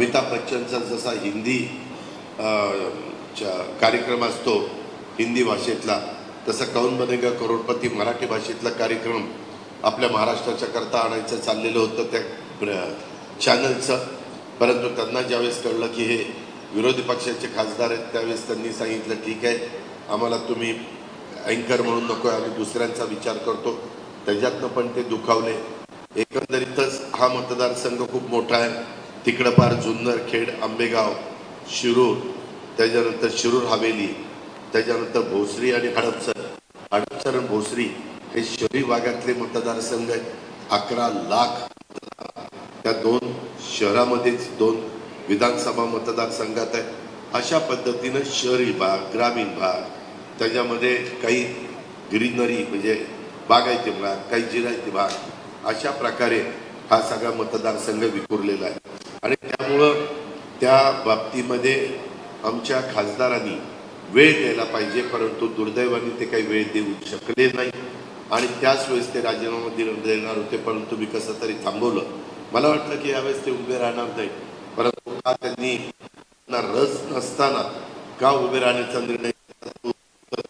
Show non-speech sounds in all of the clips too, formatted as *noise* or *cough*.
अमिताभ बच्चनचा जसा हिंदी च्या- कार्यक्रम असतो हिंदी भाषेतला तसा कौन बनेगा करोडपती मराठी भाषेतला कार्यक्रम आपल्या महाराष्ट्राच्या करता आणायचं चाललेलं होतं त्या चॅनलचं परंतु त्यांना ज्यावेळेस कळलं की हे विरोधी पक्षाचे खासदार आहेत त्यावेळेस त्यांनी सांगितलं ठीक आहे आम्हाला तुम्ही अँकर म्हणून नको आहे आम्ही दुसऱ्यांचा विचार करतो. त्याच्यातनं पण ते दुखावले. एकंदरीतच हा मतदारसंघ खूप मोठा आहे. तिकडं पार जुन्नर खेड आंबेगाव शिरूर त्याच्यानंतर शिरूर हवेली त्याच्यानंतर भोसरी आणि हडपसर. हडपसर आणि भोसरी हे शहरी भागातले मतदारसंघ आहेत. अकरा लाख त्या दोन शहरामध्येच दोन विधानसभा मतदारसंघात आहेत. अशा पद्धतीनं शहरी भाग ग्रामीण भाग त्याच्यामध्ये काही ग्रीनरी म्हणजे बागायती भाग काही जिरायती भाग अशा प्रकारे हा सगळा मतदारसंघ विखुरलेला आहे. आणि त्यामुळं त्या बाबतीमध्ये आमच्या खासदारांनी वेळ द्यायला पाहिजे परंतु दुर्दैवाने ते काही वेळ देऊ शकले नाही. आणि त्याच वेळेस ते राजीनामा दिलं देणार होते परंतु मी कसं तरी थांबवलं. मला वाटलं की यावेळेस ते उभे राहणार नाही परंतु का त्यांनी रस नसताना का उभे राहण्याचा निर्णय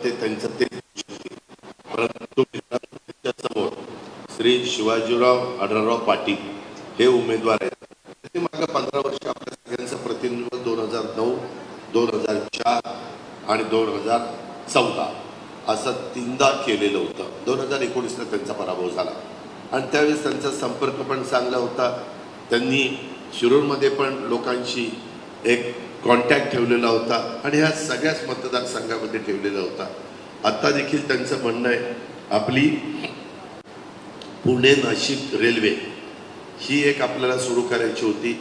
ते त्यांचं ते परंतु मित्रांनो, त्यांच्यासमोर श्री शिवाजीराव आढळराव पाटील हे उमेदवार आहेत. ते मागं पंधरा वर्ष आपल्या सगळ्यांचं प्रतिनिधित्व दोन हजार नऊ दोन हजार चार आणि दोन हजार चौदा असं तीनदा केलेलं होतं. दोन हजार एकोणीसला त्यांचा पराभव झाला. आणि त्यावेळेस त्यांचा संपर्क पण चांगला होता. त्यांनी शिरूरमध्ये पण लोकांशी एक कॉन्टॅक्ट ठेवलेला होता आणि ह्या सगळ्याच मतदारसंघामध्ये ठेवलेला होता. आता देखील त्यांचं म्हणणं आहे आपली पुणे नाशिक रेल्वे ही एक आपल्याला सुरू करायची होती.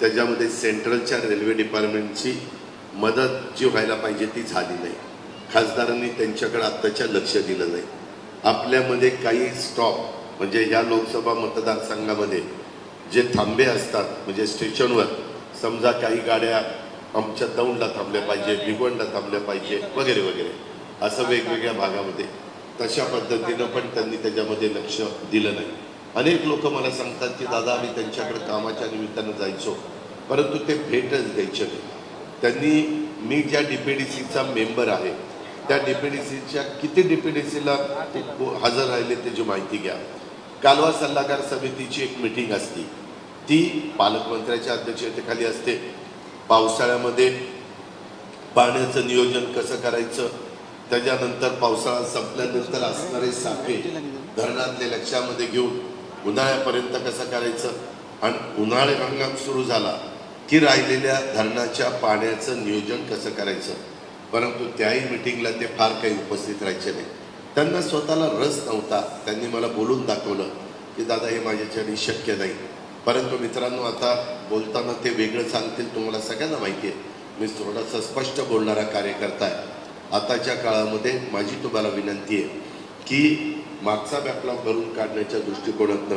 त्याच्यामध्ये सेंट्रलच्या रेल्वे डिपार्टमेंटची मदत जी व्हायला पाहिजे ती झाली नाही. खासदारांनी त्यांच्याकडे आत्ताच्या लक्ष दिलं नाही. आपल्यामध्ये काही स्टॉप म्हणजे या लोकसभा मतदारसंघामध्ये जे थांबे असतात म्हणजे स्टेशनवर समजा काही गाड्या आमच्या दौंडला थांबल्या पाहिजे भिगवणला थांबल्या पाहिजे वगैरे वगैरे. असं वेगवेगळ्या भागामध्ये. तशा पद्धतीनं पण त्यांनी त्याच्यामध्ये लक्ष दिलं नाही. अनेक लोक मला सांगतात की दादा आम्ही त्यांच्याकडे कामाच्या निमित्तानं जायचो परंतु ते भेटच द्यायचे नाही. त्यांनी मी ज्या डीपीडीसीचा मेंबर आहे त्या डीपीडीसीच्या किती डीपीडीसीला हजर राहिले त्याची माहिती घ्या. कालवा सल्लागार समितीची एक मिटिंग असती. ती पालकमंत्र्याच्या अध्यक्षतेखाली असते. पावसाळ्यामध्ये पाण्याचं नियोजन कसं करायचं? त्याच्यानंतर पावसाळा संपल्यानंतर असणारे सापे धरणातले लक्षामध्ये घेऊन उन्हाळ्यापर्यंत कसं करायचं? आणि उन्हाळी हंगाम सुरू झाला की राहिलेल्या धरणाच्या पाण्याचं नियोजन कसं करायचं? परंतु त्याही मिटिंगला ते फार काही उपस्थित राहायचे नाही. त्यांना स्वतःला रस नव्हता. त्यांनी मला बोलून दाखवलं की दादा हे माझ्याच्याने शक्य नाही. परंतु मित्रांनो आता बोलताना ते वेगळं सांगतील तुम्हाला सगळ्यांना माहिती आहे. मी थोडासा स्पष्ट बोलणारा कार्यकर्ता आहे. आताच्या काळामध्ये माझी तुम्हाला विनंती आहे की मागचा बॅकलॉग भरून काढण्याच्या दृष्टिकोनातनं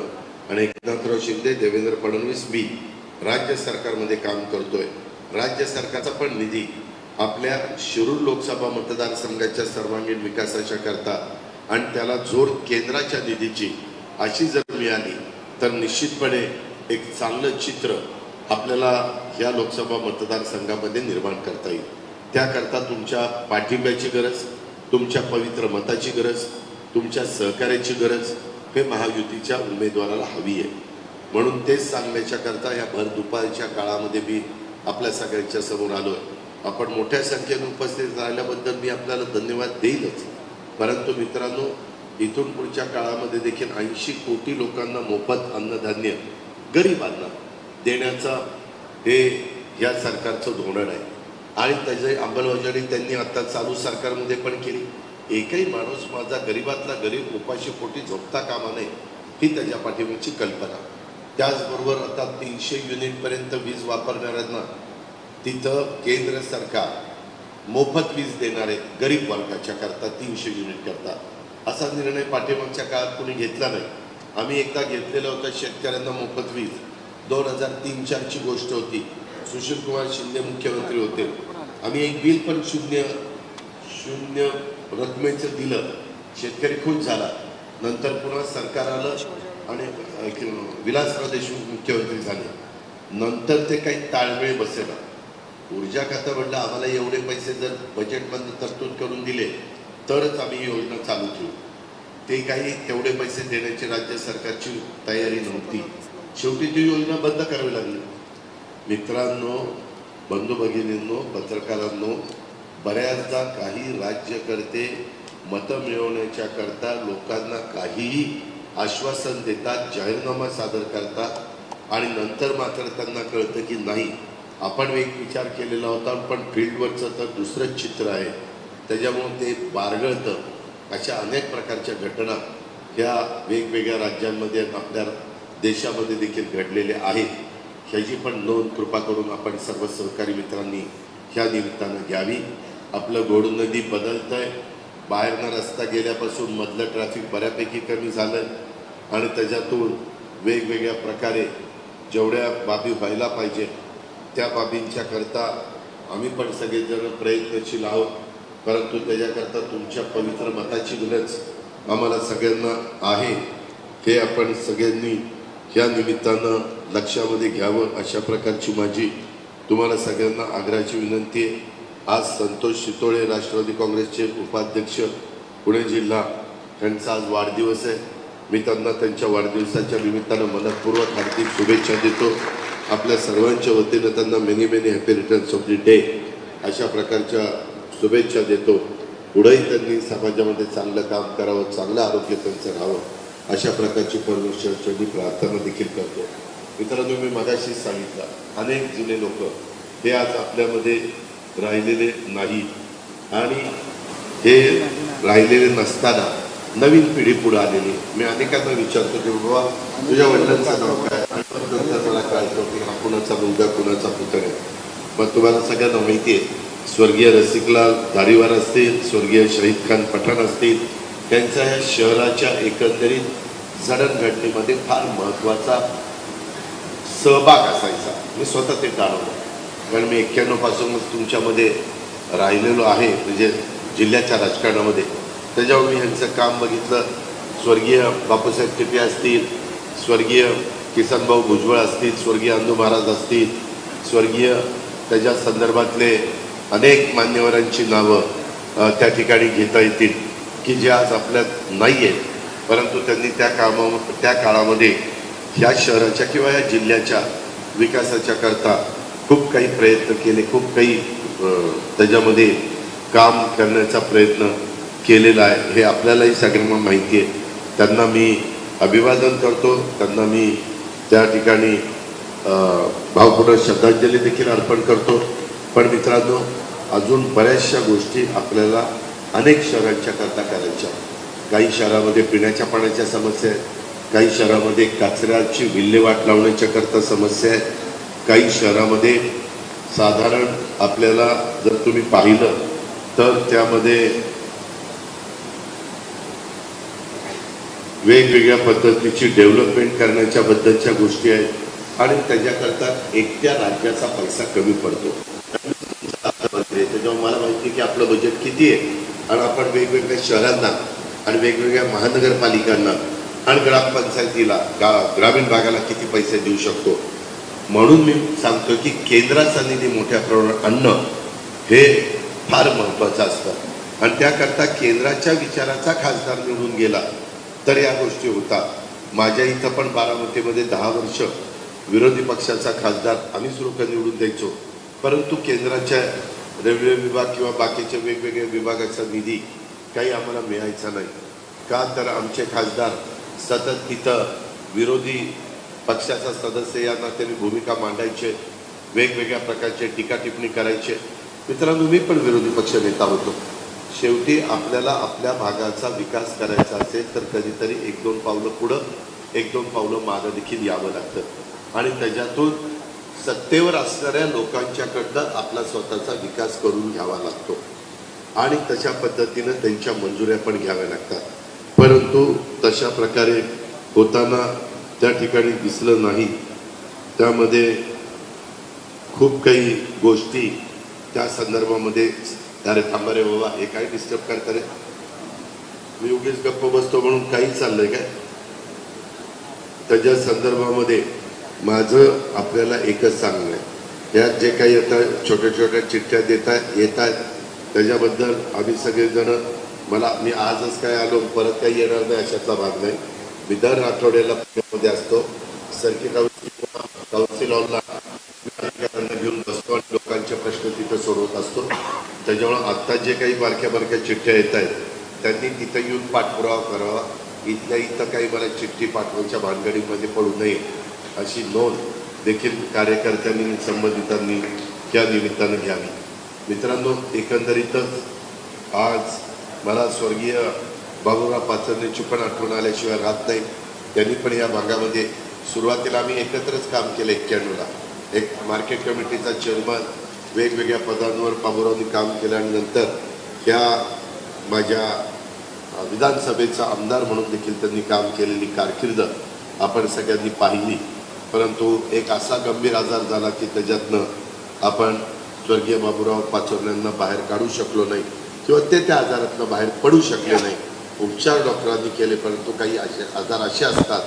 आणि एकनाथराव शिंदे देवेंद्र फडणवीस मी राज्य सरकारमध्ये काम करतोय. राज्य सरकारचा पण निधी आपल्या शिरूर लोकसभा मतदारसंघाच्या सर्वांगीण विकासाच्या करता आणि त्याला जोड केंद्राच्या निधीची अशी जर मिळाली तर निश्चितपणे एक चांगलं चित्र आपल्याला या लोकसभा मतदारसंघामध्ये निर्माण करता येईल. त्याकरता तुमच्या पाठिंब्याची गरज तुमच्या पवित्र मताची गरज तुमच्या सहकार्याची गरज हे महायुतीच्या उमेदवाराला हवी आहे. म्हणून तेच सांगण्याच्या करता या भर दुपारच्या काळामध्ये मी आपल्या सगळ्यांच्या समोर आलो आहे आपण मोठ्या संख्येने उपस्थित राहिल्याबद्दल मी आपल्याला धन्यवाद देईलच. परंतु मित्रांनो इथून पुढच्या काळामध्ये देखील ऐंशी कोटी लोकांना मोफत अन्नधान्य गरिबांना देण्याचा हे या सरकारचं धोरण आहे. आणि त्याची अंमलबजावणी त्यांनी आता चालू सरकारमध्ये पण केली. एकही माणूस माझा गरीबातला गरीब उपाशी पोटी झोपता कामा नये ही त्याच्या पाठीमागची कल्पना. त्याचबरोबर आता तीनशे युनिटपर्यंत वीज वापरणाऱ्यांना तिथं केंद्र सरकार मोफत वीज देणारे गरीब वर्गाच्या करता तीनशे युनिट करता असा निर्णय पाठिंबाच्या काळात कोणी घेतला नाही. आम्ही एकदा घेतलेला होता शेतकऱ्यांना मोफत वीज. दोन हजार तीन चारची गोष्ट होती. सुशीलकुमार शिंदे मुख्यमंत्री होते. आम्ही एक बिल पण शून्य शून्य रकमेचं दिलं. शेतकरी खुश झाला. नंतर पुन्हा सरकार आलं आणि विलासराव देशमुख मुख्यमंत्री झाले. नंतर ते काही ताळमेळ बसेना ऊर्जा खातं म्हटलं आम्हाला एवढे पैसे जर बजेटमधनं तरतूद करून दिले तरच आम्ही ही योजना चालू ठेवू. ते काही तेवढे पैसे देण्याची राज्य सरकारची तयारी नव्हती. शेवटी ती योजना बंद करावी लागली. मित्रांनो बंधू भगिनींनो पत्रकारांनो बऱ्याचदा काही राज्यकर्ते मतं मिळवण्याच्या करता लोकांना काहीही आश्वासन देतात जाहीरनामा सादर करतात आणि नंतर मात्र त्यांना कळतं की नाही आपण एक विचार केलेला होता पण फील्डवरचं तर दुसरंच चित्र आहे. त्याच्यामुळं ते बारगळतं अशा अनेक प्रकारच्या घटना ह्या वेगवेगळ्या राज्यांमध्ये आपल्या देशामध्ये देखील घडलेल्या आहेत. ह्याची पण नोंद कृपा करून आपण सर्व सहकारी मित्रांनी ह्या निमित्तानं घ्यावी. आपलं घोड नदी बदलत आहे बाहेरनं रस्ता गेल्यापासून मधलं ट्रॅफिक बऱ्यापैकी कमी झालं आणि त्याच्यातून वेगवेगळ्या प्रकारे जेवढ्या बाबी व्हायला पाहिजे त्या बाबींच्या करता आम्ही पण सगळेजण प्रयत्नशील आहोत. परंतु त्याच्याकरता तुमच्या पवित्र मताची गरज आम्हाला सगळ्यांना आहे. हे आपण सगळ्यांनी या निमित्तानं लक्षामध्ये घ्यावं अशा प्रकारची माझी तुम्हाला सगळ्यांना आग्रहाची विनंती आहे. आज संतोष शितोळे राष्ट्रवादी काँग्रेसचे उपाध्यक्ष पुणे जिल्हा. यांचा आज वाढदिवस आहे. मी त्यांना त्यांच्या वाढदिवसाच्या निमित्तानं मनपूर्वक हार्दिक शुभेच्छा देतो. आपल्या सर्वांच्या वतीनं त्यांना many many happy returns of the day अशा प्रकारच्या शुभेच्छा देतो. पुढेही त्यांनी समाजामध्ये चांगलं काम करावं चांगलं आरोग्य त्यांचं राहावं अशा प्रकारची परमेश्वरची प्रार्थना देखील करतो. मित्रांनो मी मगाशीच सांगितलं अनेक जुने लोक हे आज आपल्यामध्ये राहिलेले नाही. आणि हे राहिलेले नसताना नवीन पिढी पुढे आलेली. मी अनेकांना विचारतो की बाबा तुझ्या वडिलांचं नाव काय? आणि नंतर मला कळतो की हा कुणाचा मुलगा कुणाचा पुतळ आहे? मग तुम्हाला सगळ्यांना माहिती आहे स्वर्गीय रसिकलाल धारीवार असतील स्वर्गीय शहीद खान पठाण असतील त्यांचा या शहराच्या एकंदरीत जडणघडणीमध्ये फार महत्त्वाचा सहभाग असायचा. मी स्वतः ते जाणवलं. कारण मी एक्क्याण्णवपासूनच तुमच्यामध्ये राहिलेलो आहे म्हणजे जिल्ह्याच्या राजकारणामध्ये. त्याच्यावर मी ह्यांचं काम बघितलं. स्वर्गीय बापूसाहेब टिपे असतील स्वर्गीय किसनभाऊ भुजबळ असतील स्वर्गीय अंदू महाराज असतील स्वर्गीय त्याच्या संदर्भातले अनेक मान्यवरांची नावं त्या ठिकाणी घेता येतील की जे आज आपल्यात नाही आहेत परंतु त्यांनी त्या कामा त्या काळामध्ये ह्या शहराच्या किंवा या जिल्ह्याच्या विकासाच्या करता खूप काही प्रयत्न केले खूप काही त्याच्यामध्ये काम करण्याचा प्रयत्न केलेला आहे. हे आपल्यालाही सगळ्यांना माहिती आहे. त्यांना मी अभिवादन करतो. त्यांना मी त्या ठिकाणी भावपूर्ण श्रद्धांजली देखील अर्पण करतो. पण मित्रांनो अजून बऱ्याचशा गोष्टी आपल्याला अनेक शहरांच्या करता करायच्या. काही शहरामध्ये पिण्याच्या पाण्याच्या समस्या आहेत. काही शहरामध्ये कचऱ्याची विल्हेवाट लावण्याच्या करता समस्या आहेत. काही शहरामध्ये साधारण आपल्याला जर तुम्ही पाहिलं तर त्यामध्ये वेगवेगळ्या पद्धतीची डेव्हलपमेंट करण्याच्या बद्दलच्या गोष्टी आहेत आणि त्याच्याकरता एकट्या राज्याचा पैसा कमी पडतो. त्याच्यामुळे मला माहिती की आपलं बजेट किती आहे. आणि आपण वेगवेगळ्या शहरांना आणि वेगवेगळ्या महानगरपालिकांना आणि ग्रामपंचायतीला गा ग्रामीण भागाला किती पैसे देऊ शकतो? म्हणून मी सांगतो की केंद्राचा निधी मोठ्या प्रमाणात आणणं हे फार महत्त्वाचं असतं. आणि त्याकरता केंद्राच्या विचाराचा खासदार निवडून गेला तर या गोष्टी होतात. माझ्या इथं पण बारामतीमध्ये दहा वर्ष विरोधी पक्षाचा खासदार आम्ही लोक निवडून द्यायचो. परंतु केंद्राच्या रेल्वे विभाग किंवा बाकीच्या वेगवेगळ्या विभागाचा निधी काही आम्हाला मिळायचा नाही. का तर आमचे खासदार सतत तिथं विरोधी पक्षाचा सदस्य या नात्याने भूमिका मांडायचे वेगवेगळ्या प्रकारचे टीका टिप्पणी करायचे. मित्रांनो मी पण विरोधी पक्ष नेता होतो. शेवटी आपल्याला आपल्या भागाचा विकास करायचा असेल तर कधीतरी एक दोन पावलं पुढं एक दोन पावलं मागं देखील यावं लागतं. आणि त्याच्यातून सत्तेवर असणाऱ्या लोकांच्याकडनं आपला स्वतःचा विकास करून घ्यावा लागतो. आणि तशा पद्धतीनं त्यांच्या मंजुऱ्या पण घ्याव्या लागतात. परंतु तशा प्रकारे होताना त्या ठिकाणी दिसलं नाही. त्यामध्ये खूप काही गोष्टी त्या संदर्भामध्ये अरे थांबा रे बाबा हे काय डिस्टर्ब करता रे? मी उगीच गप्प बसतो म्हणून काही चाललंय काय? त्याच्या संदर्भामध्ये माझं आपल्याला एकच सांगणं आहे यात जे काही आता छोट्या छोट्या चिठ्ठ्या देता येत आहेत त्याच्याबद्दल आम्ही सगळेजण मला मी आजच काय आलो परत काही येणार नाही अशातला भाग नाही. मी दर आठवड्याला पुण्यामध्ये असतो. सर्किट हाऊस काउन्सिल हॉलला अधिकाऱ्यांना घेऊन बसतो आणि लोकांचे प्रश्न तिथं सोडवत असतो. त्याच्यामुळं आत्ता जे काही बारक्या बारक्या चिठ्ठ्या येत आहेत त्यांनी तिथं येऊन पाठपुरावा करावा. इथल्या इथं काही मला चिठ्ठी पाठवायच्या भानगडीमध्ये पडू नये अशी नोंद देखील कार्यकर्त्यांनी संबंधितांनी या निमित्तानं घ्यावी. मित्रांनो एकंदरीतच आज मला स्वर्गीय बाबूराव पाचरनेची पण आठवण आल्याशिवाय राहत नाही. त्यांनी पण या भागामध्ये सुरुवातीला आम्ही एकत्रच काम केलं एक्क्याण्णवला. एक मार्केट कमिटीचा चेअरमन वेगवेगळ्या पदांवर बाबूरावनी काम केल्यानंतर त्या ह्या माझ्या विधानसभेचा आमदार म्हणून देखील त्यांनी काम केलेली कारकीर्द आपण सगळ्यांनी पाहिली. परंतु एक असा गंभीर आजार झाला की त्याच्यातनं आपण स्वर्गीय बाबूराव पाचोरण्यांना बाहेर काढू शकलो नाही किंवा ते त्या आजारातनं बाहेर पडू शकले नाही. उपचार डॉक्टरांनी केले परंतु काही असे आजार असे असतात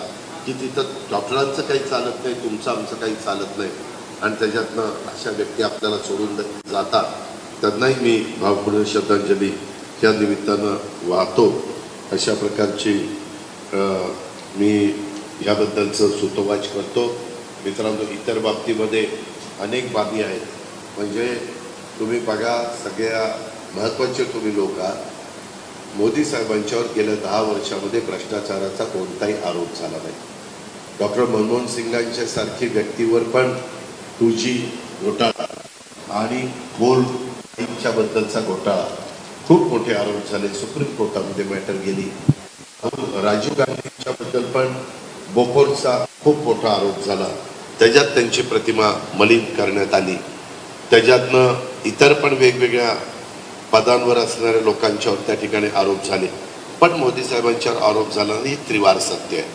की तिथं डॉक्टरांचं काही चालत नाही तुमचं आमचं काही चालत नाही. आणि त्याच्यातनं अशा व्यक्ती आपल्याला सोडून जातात. त्यांनाही मी भावपूर्ण श्रद्धांजली या निमित्तानं वाहतो. अशा प्रकारची मी याबद्दलचं सुतोवाच करतो. मित्रांनो इतर बाबतीमध्ये अनेक बाबी आहेत. म्हणजे तुम्ही बघा सगळ्या महत्त्वाचे तुम्ही लोक आहात. मोदी साहेबांच्यावर गेल्या दहा वर्षामध्ये भ्रष्टाचाराचा कोणताही आरोप झाला नाही. डॉक्टर मनमोहन सिंगांच्या सारखी व्यक्तीवर पण टू जी घोटाळा आणि कोल बद्दलचा घोटाळा खूप मोठे आरोप झाले. सुप्रीम कोर्टामध्ये मॅटर गेली. राजीव गांधींच्या बद्दल पण बोकोरचा खूप मोठा आरोप झाला. त्याच्यात त्यांची प्रतिमा मलिन करण्यात आली. त्याच्यातनं इतर पण वेगवेगळ्या पदांवर असणाऱ्या लोकांच्यावर त्या ठिकाणी आरोप झाले. पण मोदी साहेबांच्यावर आरोप झाला नाही त्रिवार सत्य आहे.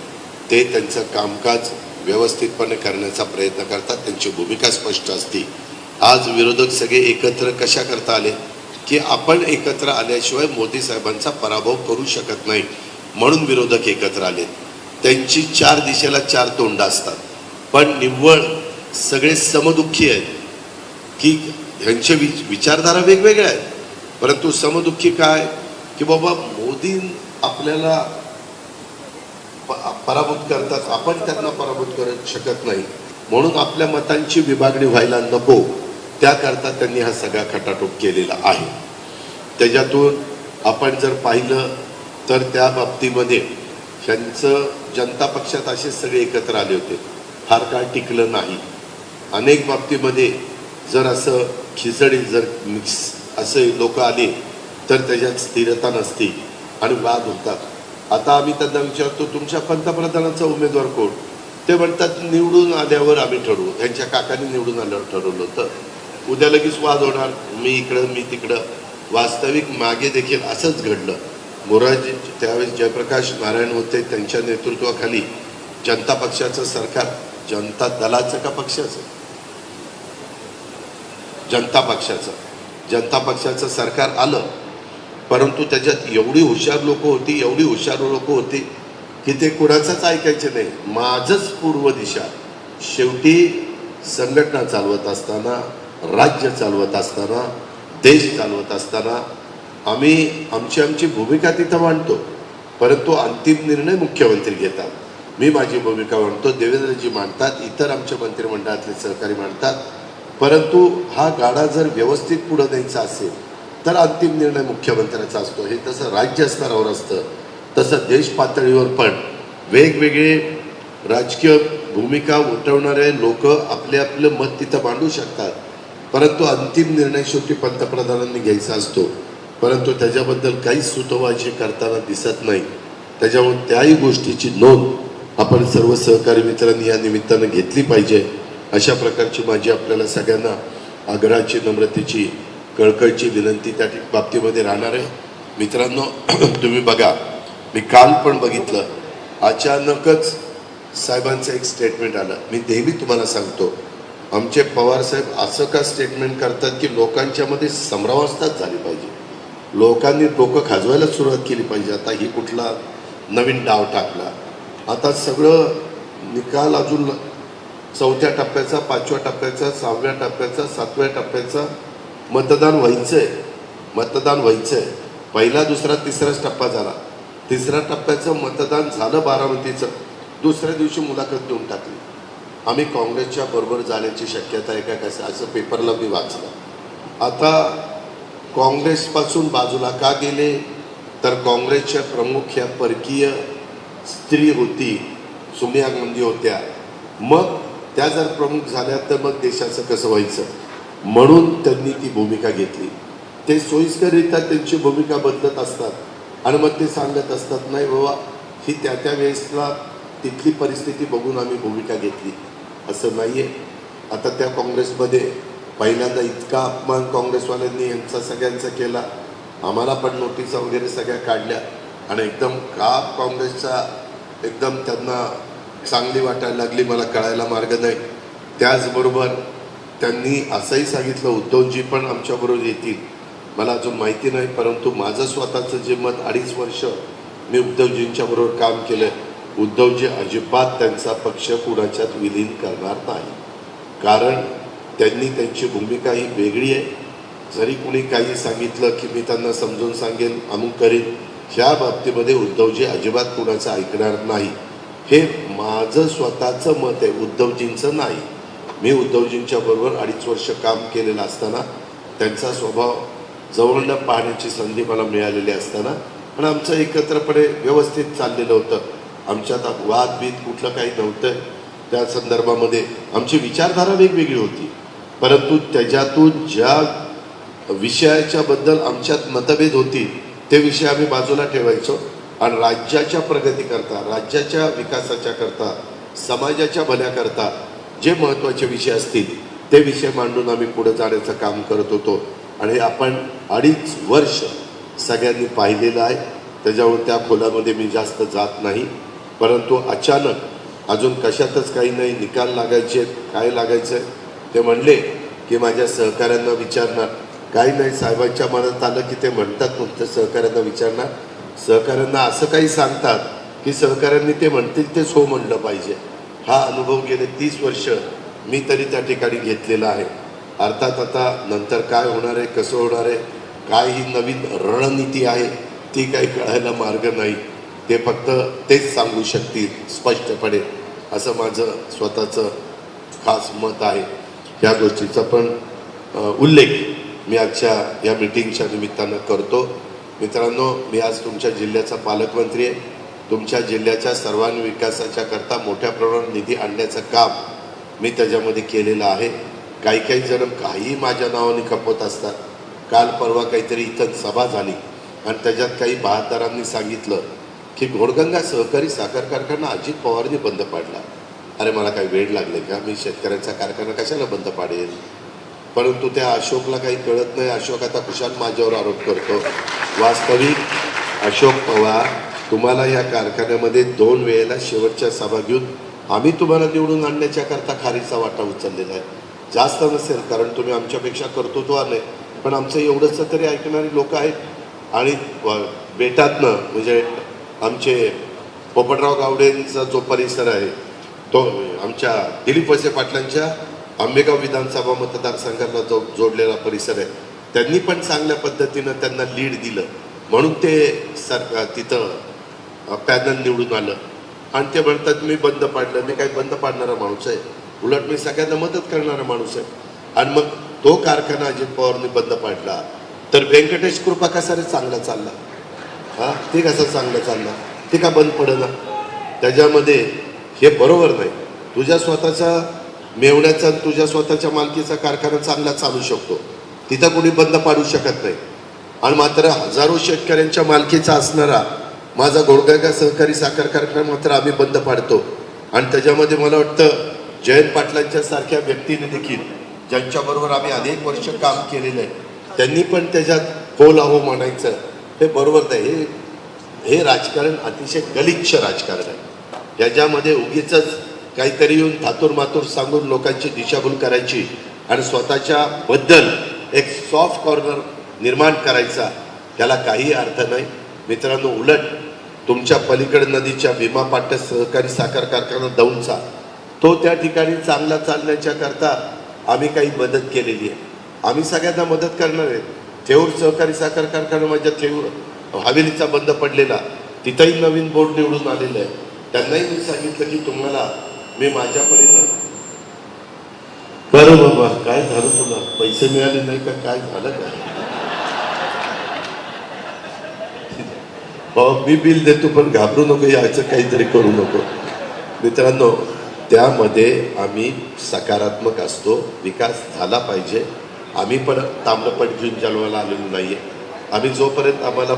ते त्यांचं कामकाज व्यवस्थितपणे करण्याचा प्रयत्न करतात त्यांची भूमिका स्पष्ट असते. आज विरोधक सगळे एकत्र कशा करता आले? की आपण एकत्र आल्याशिवाय मोदी साहेबांचा पराभव करू शकत नाही म्हणून विरोधक एकत्र आले. त्यांची चार दिशेला चार तोंड असतात. पण निव्वळ सगळे समदुःखी आहेत. की ह्यांचे विचारधारा वेगवेगळ्या आहेत. परंतु समदुःखी काय? की बाबा मोदी आपल्याला प- पराभूत करतात. आपण त्यांना पराभूत करू शकत नाही. म्हणून आपल्या मतांची विभागणी व्हायला नको. त्याकरता त्यांनी हा सगळा खटाटोप केलेला आहे. त्याच्यातून आपण जर पाहिलं तर त्या बाबतीमध्ये त्यांचं जनता पक्षात असे सगळे एकत्र आले होते. फार काळ टिकलं नाही. अनेक बाबतीमध्ये जर असं खिचडी जर मिक्स असे लोक आले तर त्याच्यात स्थिरता नसते आणि वाद होतात. आता आम्ही त्यांना विचारतो तुमच्या पंतप्रधानाचा उमेदवार कोण? ते म्हणतात निवडून आल्यावर आम्ही ठरवू. त्यांच्या काकांनी निवडून आल्यावर ठरवलं होतं. उद्या लगेच वाद होणार मी इकडं मी तिकडं. वास्तविक मागे देखील असंच घडलं. मोरारजी त्यावेळेस जयप्रकाश नारायण होते त्यांच्या नेतृत्वाखाली. जनता पक्षाचं सरकार जनता दलाचं का पक्षाचं? जनता पक्षाचं. जनता पक्षाचं सरकार आलं परंतु त्याच्यात एवढी हुशार लोक होती एवढी हुशार लोक होती की ते कुणाचंच ऐकायचे नाही. माझंच पूर्व दिशा. शेवटी संघटना चालवत असताना राज्य चालवत असताना देश चालवत असताना आम्ही आमची आमची भूमिका तिथं मांडतो. परंतु अंतिम निर्णय मुख्यमंत्री घेतात. मी माझी भूमिका मांडतो. देवेंद्रजी मांडतात. इतर आमच्या मंत्रिमंडळातले सहकारी मांडतात. परंतु हा गाडा जर व्यवस्थित पुढं द्यायचा असेल तर अंतिम निर्णय मुख्यमंत्र्याचा असतो. हे तसं राज्य स्तरावर असतं. तसं देश पातळीवर पण वेगवेगळे राजकीय भूमिका उठवणारे लोक आपले आपलं मत तिथं मांडू शकतात. परंतु अंतिम निर्णय शेवटी पंतप्रधानांनी घ्यायचा असतो. परंतु त्याच्याबद्दल काहीच सुतोवाची करताना दिसत नाही. त्याच्यामुळे त्याही गोष्टीची नोंद आपण सर्व सहकारी मित्रांनी या निमित्तानं घेतली पाहिजे. अशा प्रकारची माझी आपल्याला सगळ्यांना आग्रहाची नम्रतेची कळकळची विनंती त्या ठिक- बाबतीमध्ये राहणार आहे. मित्रांनो *clears throat* तुम्ही बघा मी काल पण बघितलं. अचानकच साहेबांचं एक स्टेटमेंट आलं. मी नेहमी तुम्हाला सांगतो आमचे पवार साहेब असं का स्टेटमेंट करतात की लोकांच्यामध्ये समरावस्थाच झाली पाहिजे? लोकांनी डोकं खाजवायला सुरुवात केली पाहिजे. आता ही कुठला नवीन डाव टाकला. आता सगळं निकाल अजून चौथ्या टप्प्याचा पाचव्या टप्प्याचा सहाव्या टप्प्याचा सातव्या टप्प्याचा मतदान व्हायचंय. मतदान व्हायचंय. पहिला दुसरा तिसराच टप्पा झाला. तिसऱ्या टप्प्याचं मतदान झालं बारामतीचं. दुसऱ्या दिवशी मुलाखत देऊन टाकली. आम्ही काँग्रेसच्या बरोबर जाण्याची शक्यता आहे का? कसं? असं पेपरला मी वाचलं. आता काँग्रेसपासून बाजूला का गेले? तर काँग्रेसच्या प्रमुख ह्या परकीय स्त्री होती सोनिया गांधी होत्या. मग त्या जर प्रमुख झाल्या तर मग देशाचं कसं व्हायचं? म्हणून त्यांनी ती भूमिका घेतली. ते सोयीस्कररित्या त्यांची भूमिका बदलत असतात आणि मग ते सांगत असतात नाही बाबा ही त्या त्या वेळेसला तिथली परिस्थिती बघून आम्ही भूमिका घेतली. असं नाही आहे आता त्या काँग्रेसमध्ये पहिल्यांदा इतका अपमान काँग्रेसवाल्यांनी यांचा सगळ्यांचा केला. आम्हाला पण नोटिसा वगैरे सगळ्या काढल्या. आणि एकदम का काँग्रेसचा एकदम त्यांना चांगली वाटायला लागली मला कळायला मार्ग नाही. त्याचबरोबर त्यांनी असंही सांगितलं उद्धवजी पण आमच्याबरोबर येतील. मला अजून माहिती नाही परंतु माझं स्वतःचं जे मत अडीच वर्ष मी उद्धवजींच्या बरोबर काम केलं उद्धवजी अजिबात त्यांचा पक्ष कुणाच्यात विलीन करणार नाही. कारण त्यांनी त्यांची भूमिका ही वेगळी आहे. जरी कुणी काही सांगितलं की मी त्यांना समजून सांगेन अमुक करीन ह्या बाबतीमध्ये उद्धवजी अजिबात कुणाचं ऐकणार नाही. हे माझं स्वतःचं मत आहे उद्धवजींचं नाही. मी उद्धवजींच्या बरोबर अडीच वर्ष काम केलेलं असताना त्यांचा स्वभाव जवळनं पाहण्याची संधी मला मिळालेली असताना पण आमचं एकत्रपणे व्यवस्थित चाललेलं होतं. आमच्यात वादबीद कुठलं काही नव्हतं. त्या संदर्भामध्ये आमची विचारधारा वेगवेगळी होती. परंतु त्याच्यातून ज्या विषयाच्याबद्दल आमच्यात मतभेद होती ते विषय आम्ही बाजूला ठेवायचो. आणि राज्याच्या प्रगतीकरता राज्याच्या विकासाच्या करता समाजाच्या भल्याकरता जे महत्त्वाचे विषय असतील ते विषय मांडून आम्ही पुढे जाण्याचं काम करत होतो. आणि हे आपण अडीच वर्ष सगळ्यांनी पाहिलेलं आहे. त्याच्यावर त्या खोलामध्ये मी जास्त जात नाही. परंतु अचानक अजून कशातच काही नाही निकाल लागायचे काय लागायचं ते म्हणले की माझ्या सहकाऱ्यांना विचारणार काही नाही साहेबांच्या मनात आलं की ते म्हणतात नुसतं सहकाऱ्यांना विचारणार सहकाऱ्यांना असं काही सांगतात की सहकाऱ्यांनी ते म्हणतील तेच हो म्हणलं पाहिजे. हा अनुभव गेले तीस वर्ष मी तरी त्या ठिकाणी घेतलेला आहे. अर्थात आता नंतर काय होणार आहे कसं होणार आहे काय ही नवीन रणनीती आहे ती काही कळायला मार्ग नाही. ते फक्त तेच सांगू शकतील स्पष्टपणे. असं माझं स्वतःचं खास मत आहे. ह्या गोष्टीचा पण उल्लेख मी आजच्या या मीटिंगच्या निमित्तानं करतो. मित्रांनो मी आज तुमच्या जिल्ह्याचा पालकमंत्री आहे. तुमच्या जिल्ह्याच्या सर्वांगीण विकासाच्या करता मोठ्या प्रमाणात निधी आणण्याचं काम मी त्याच्यामध्ये केलेलं आहे. काही काही जण काही माझ्या नावाने खपवत असतात. काल परवा काहीतरी इथं सभा झाली आणि त्याच्यात काही बहादारांनी सांगितलं की घोडगंगा सहकारी साखर कारखाना अजित पवारने बंद पाडला. अरे मला काही वेळ लागले का? मी शेतकऱ्यांचा कारखाना कशाला बंद पाडेल परंतु त्या अशोकला काही कळत नाही. अशोक आता कुशाल माझ्यावर आरोप करतो. वास्तविक अशोक पवार तुम्हाला या कारखान्यामध्ये दोन वेळेला शेवटच्या सभा घेऊन आम्ही तुम्हाला निवडून आणण्याच्याकरता खारीचा वाटा उचललेला आहे. जास्त नसेल कारण तुम्ही आमच्यापेक्षा कर्तृत्वान आहे पण आमचं एवढंच तरी ऐकणारी लोक आहेत. आणि बेटातनं म्हणजे आमचे पोपटराव गावडेंचा जो परिसर आहे तो आमच्या दिलीप वसे पाटलांच्या आंबेगाव विधानसभा मतदारसंघाला जो जोडलेला परिसर आहे त्यांनी पण चांगल्या पद्धतीनं त्यांना लीड दिलं. म्हणून ते सर तिथं पॅनल निवडून आलं. आणि ते म्हणतात मी बंद पाडलं. मी काही बंद पाडणारा माणूस आहे. उलट मी सगळ्यांना मदत करणारा माणूस आहे. आणि मग तो कारखाना अजित पवारने बंद पाडला. तर व्यंकटेश कृपा कसा रे चांगला चालला? हा? ते कसा चांगलं चाललं? ते का बंद पडलं त्याच्यामध्ये हे बरोबर नाही. तुझ्या स्वतःचा मेवण्याचा तुझ्या स्वतःच्या मालकीचा कारखाना चांगला चालू शकतो. तिथं कोणी बंद पाडू शकत नाही. आणि मात्र हजारो शेतकऱ्यांच्या मालकीचा असणारा माझा घोडगागा सहकारी साखर कारखाना मात्र आम्ही बंद पाडतो. आणि त्याच्यामध्ये मला वाटतं जयंत पाटलांच्या सारख्या व्यक्तीने देखील ज्यांच्याबरोबर आम्ही अनेक वर्ष काम केलेलं आहे त्यांनी पण त्याच्यात हो लाहो म्हणायचं. हे बरोबर नाही. हे हे राजकारण अतिशय गलिच्छ राजकारण आहे. याच्यामध्ये उगीच काहीतरी येऊन थातूर मातूर सांगून लोकांची दिशाभूल करायची आणि स्वतःच्या बद्दल एक सॉफ्ट कॉर्नर निर्माण करायचा त्याला काही अर्थ नाही. मित्रांनो उलट तुमच्या पलीकड नदीच्या भीमापाट्ट सहकारी साखर कारखाना दौंडचा तो त्या ठिकाणी चांगला चालण्याच्या करता आम्ही काही मदत केलेली आहे. आम्ही सगळ्यांना मदत करणार आहे. थेऊर सहकारी साखर कारखाना माझ्या थेऊर हवेलीचा बंद पडलेला तिथंही नवीन बोर्ड निवडून आलेलं आहे. त्यांनाही मी सांगितलं की तुम्हाला मी माझ्या परीनं बरं बाबा काय झालं तुला? पैसे मिळाले नाही का? काय झालं का? बाबा मी बिल देतो पण घाबरू नको याचं काहीतरी करू नको. मित्रांनो त्यामध्ये आम्ही सकारात्मक असतो विकास झाला पाहिजे. आम्ही पण ताम्रपट घेऊन चालवायला आलेलो नाही आहे आम्ही जोपर्यंत आम्हाला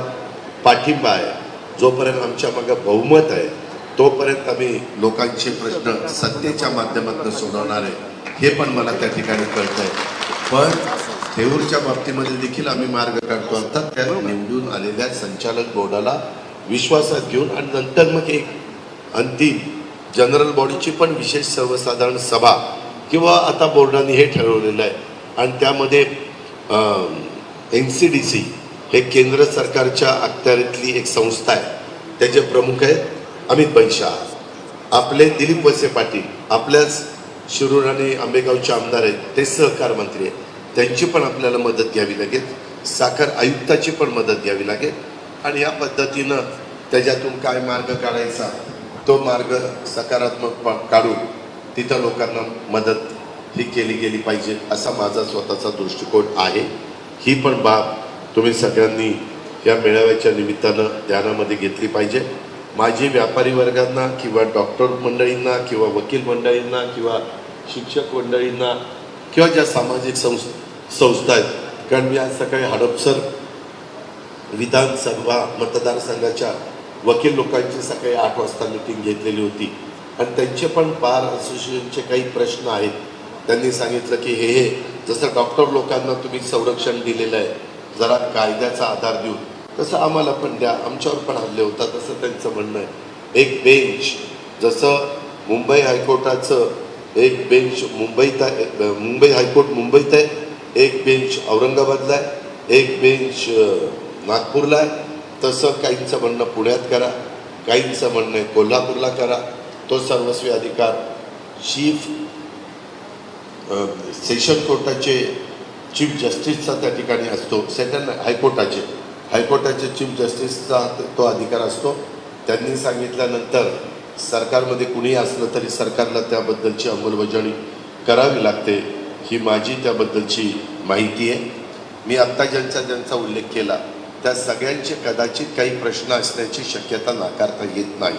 पाठिंबा आहे जोपर्यंत आमच्या मागं बहुमत आहे तोपर्यंत आम्ही लोकांचे प्रश्न सत्तेच्या माध्यमातून सोडवणार आहे. हे पण मला त्या ठिकाणी कळत आहे पण थेऊरच्या बाबतीमध्ये देखील आम्ही मार्ग काढतो. अर्थात त्या निवडून आलेल्या संचालक बोर्डाला विश्वासात घेऊन आणि नंतर मग एक अंतिम जनरल बॉडीची पण विशेष सर्वसाधारण सभा किंवा आता बोर्डाने हे ठरवलेलं आहे. आणि त्यामध्ये एन सी डी सी हे केंद्र सरकारच्या अखत्यारीतली एक संस्था आहे. त्याचे प्रमुख आहेत अमित बैशा आपले दिलीप वसे पाटील आपल्याच शिरूर आणि आंबेगावचे आमदार आहेत ते सहकार मंत्री आहेत. त्यांची पण आपल्याला मदत घ्यावी लागेल. साखर आयुक्ताची पण मदत घ्यावी लागेल. आणि या पद्धतीनं त्याच्यातून काय मार्ग काढायचा तो मार्ग सकारात्मक काढून तिथं लोकांना मदत ही केली गेली पाहिजे असा माझा स्वतःचा दृष्टिकोन आहे. ही पण बाब तुम्ही सगळ्यांनी या मेळाव्याच्या निमित्तानं ध्यानामध्ये घेतली पाहिजे. माझी व्यापारी वर्गांना किंवा डॉक्टर मंडळींना किंवा वकील मंडळींना किंवा शिक्षक मंडळींना किंवा ज्या सामाजिक संस् संस्था आहेत. कारण मी आज सकाळी हडपसर विधानसभा मतदारसंघाच्या वकील लोकांची सकाळी आठ वाजता मिटिंग घेतलेली होती. आणि त्यांचे पण बार असोसिएशनचे काही प्रश्न आहेत. त्यांनी सांगितलं की हे हे जसं डॉक्टर लोकांना तुम्ही संरक्षण दिलेलं आहे जरा कायद्याचा आधार देऊन तसं आम्हाला पण द्या. आमच्यावर पण हल्ले होतात असं त्यांचं म्हणणं आहे. एक बेंच जसं मुंबई हायकोर्टाचं एक बेंच मुंबईत आहे मुंबई हायकोर्ट मुंबईत आहे एक बेंच औरंगाबादला आहे एक बेंच नागपूरला आहे. तसं काहींचं म्हणणं पुण्यात करा काहींचं म्हणणं आहे कोल्हापूरला करा. तो सर्वस्वी अधिकार चीफ सेशन कोर्टाचे चीफ जस्टिसचा त्या ठिकाणी असतो सेकंड हायकोर्टाचे. हायकोर्टाचे चीफ जस्टिसचा तो अधिकार असतो. त्यांनी सांगितल्यानंतर सरकारमध्ये कुणी असलं तरी सरकारला त्याबद्दलची अंमलबजावणी करावी लागते ही माझी त्याबद्दलची माहिती आहे. मी आत्ता ज्यांचा ज्यांचा उल्लेख केला त्या सगळ्यांचे कदाचित काही प्रश्न असण्याची शक्यता नाकारता येत नाही.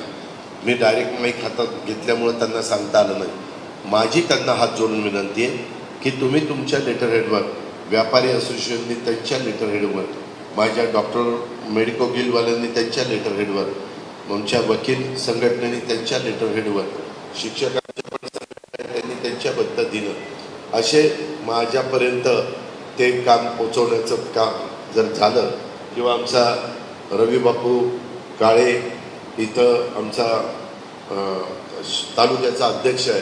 मी डायरेक्ट माईक हातात घेतल्यामुळं त्यांना सांगता आलं नाही. माझी त्यांना हात जोडून विनंती आहे की तुम्ही तुमच्या लेटर हेडवर व्यापारी असोसिएशननी त्यांच्या लेटर हेडवर माझ्या डॉक्टर मेडिको गिलवाल्यांनी त्यांच्या लेटरहेडवर आमच्या वकील संघटनेने त्यांच्या लेटरहेडवर शिक्षकांच्या पण त्यांनी त्यांच्या दिलं असे माझ्यापर्यंत ते काम पोचवण्याचं काम जर झालं किंवा आमचा रवी बापू काळे इथं आमचा तालुक्याचा अध्यक्ष आहे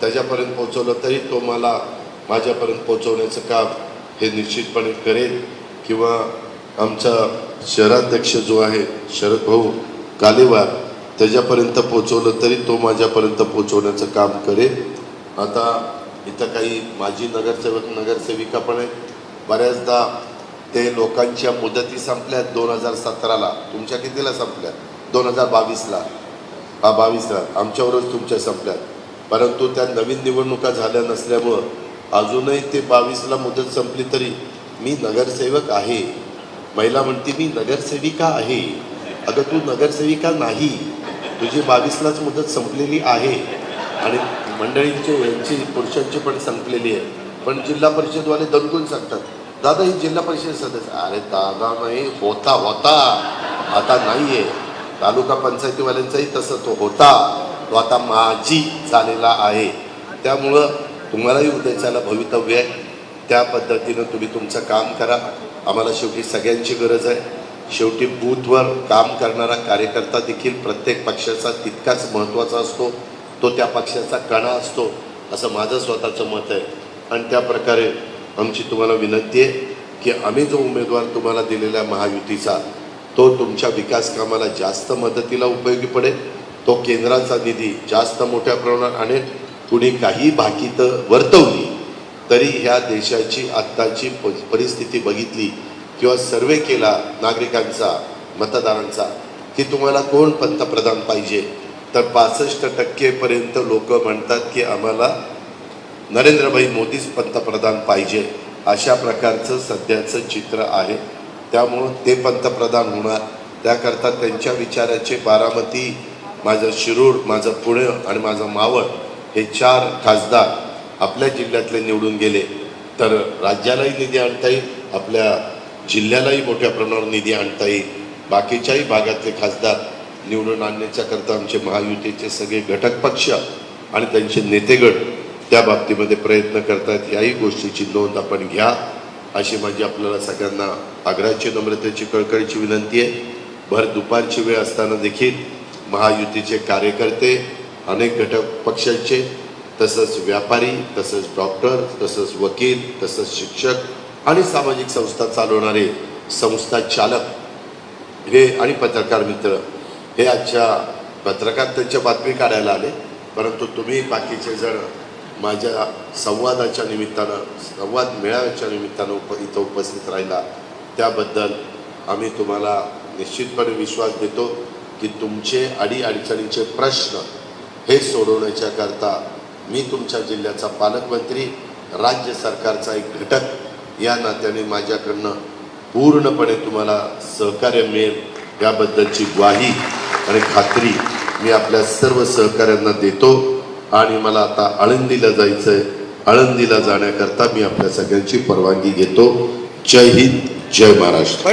त्याच्यापर्यंत पोचवलं तरी तो मला माझ्यापर्यंत पोचवण्याचं काम हे निश्चितपणे करेल किंवा आमचा शहराध्यक्ष जो आहे शरद भाऊ कालेवार त्याच्यापर्यंत पोचवलं तरी तो माझ्यापर्यंत पोचवण्याचं काम करेल. आता इथं काही माजी नगरसेवक नगरसेविका पण आहेत. बऱ्याचदा ते लोकांच्या मुदती संपल्यात दोन हजार सतराला. तुमच्या कितीला संपल्या दोन हजार बावीसला. हा बावीसला. आमच्यावरच तुमच्या संपल्यात. परंतु त्या नवीन निवडणुका झाल्या नसल्यामुळं अजूनही ते बावीसला मुदत संपली तरी मी नगरसेवक आहे. महिला म्हणते मी नगरसेविका आहे. अगं तू नगरसेविका नाही. तुझी बावीसलाच मुदत संपलेली आहे. आणि मंडळींचे यांची पुरुषांची पण संपलेली आहे. पण जिल्हा परिषदवाले दणकून सांगतात दादा ही जिल्हा परिषद सदस्य. अरे दादा नाही होता होता. आता नाही आहे तालुका पंचायतीवाल्यांचाही तसं तो होता. तो आता माझी झालेला आहे. त्यामुळं तुम्हालाही उद्याच्याला भवितव्य आहे. त्या पद्धतीनं तुम्ही तुमचं काम करा. आम्हाला शेवटी सगळ्यांची गरज आहे. शेवटी बूथवर काम करणारा कार्यकर्ता देखील प्रत्येक पक्षाचा तितकाच महत्त्वाचा असतो. तो त्या पक्षाचा कणा असतो असं माझं स्वतःचं मत आहे. आणि त्या प्रकारे आमची तुम्हाला विनंती आहे की आम्ही जो उमेदवार तुम्हाला दिलेला महायुतीचा तो तुमच्या विकास कामाला जास्त मदतीला उपयोगी पडेल. तो केंद्राचा निधी जास्त मोठ्या प्रमाणात आणेल. कुणी काही भाकीत वर्तवली. तरी ह्या देशाची आत्ताची प- परिस्थिती बघितली किंवा सर्वे केला नागरिकांचा मतदारांचा की तुम्हाला कोण पंतप्रधान पाहिजे? तर पासष्ट टक्केपर्यंत लोक म्हणतात की आम्हाला नरेंद्रभाई मोदीच पंतप्रधान पाहिजे. अशा प्रकारचं सध्याचं चित्र आहे. त्यामुळं ते पंतप्रधान होणार. त्याकरता त्यांच्या विचाराचे बारामती माझं शिरूर माझं पुणे आणि माझं मावळ हे चार खासदार आपल्या जिल्ह्यातले निवडून गेले तर राज्यालाही निधी आणता येईल आपल्या जिल्ह्यालाही मोठ्या प्रमाणावर निधी आणता येईल. बाकीच्याही भागातले खासदार निवडून आणण्याच्या करता आमचे महायुतीचे सगळे घटक पक्ष आणि त्यांचे नेतेगण त्या बाबतीमध्ये प्रयत्न करतात याही गोष्टीची नोंद आपण घ्या. अशी माझी आपल्याला सगळ्यांना आग्रहाची नम्रतेची कळकळीची विनंती आहे. भर दुपारची वेळ असताना देखील महायुतीचे कार्यकर्ते अनेक घटक पक्षांचे तसंच व्यापारी तसंच डॉक्टर तसंच वकील तसंच शिक्षक आणि सामाजिक संस्था चालवणारे संस्था चालक हे आणि पत्रकार मित्र हे आजच्या पत्रकार त्यांच्या बातमी काढायला आले. परंतु तुम्ही बाकीचे जण माझ्या संवादाच्या निमित्तानं संवाद मेळाव्याच्या निमित्तानं उप इथं उपस्थित राहिला. त्याबद्दल आम्ही तुम्हाला निश्चितपणे विश्वास देतो की तुमचे अडीअडचणीचे प्रश्न हे सोडवण्याच्या करता मी तुमच्या जिल्ह्याचा पालकमंत्री राज्य सरकारचा एक घटक. या नात्याने माझ्याकडनं पूर्णपणे तुम्हाला सहकार्य मिळेल याबद्दलची ग्वाही आणि खात्री मी आपल्या सर्व सहकाऱ्यांना देतो. आणि मला आता आळंदीला जायचं आहे आळंदीला जाण्याकरता मी आपल्या सगळ्यांची परवानगी घेतो. जय हिंद जय महाराष्ट्र.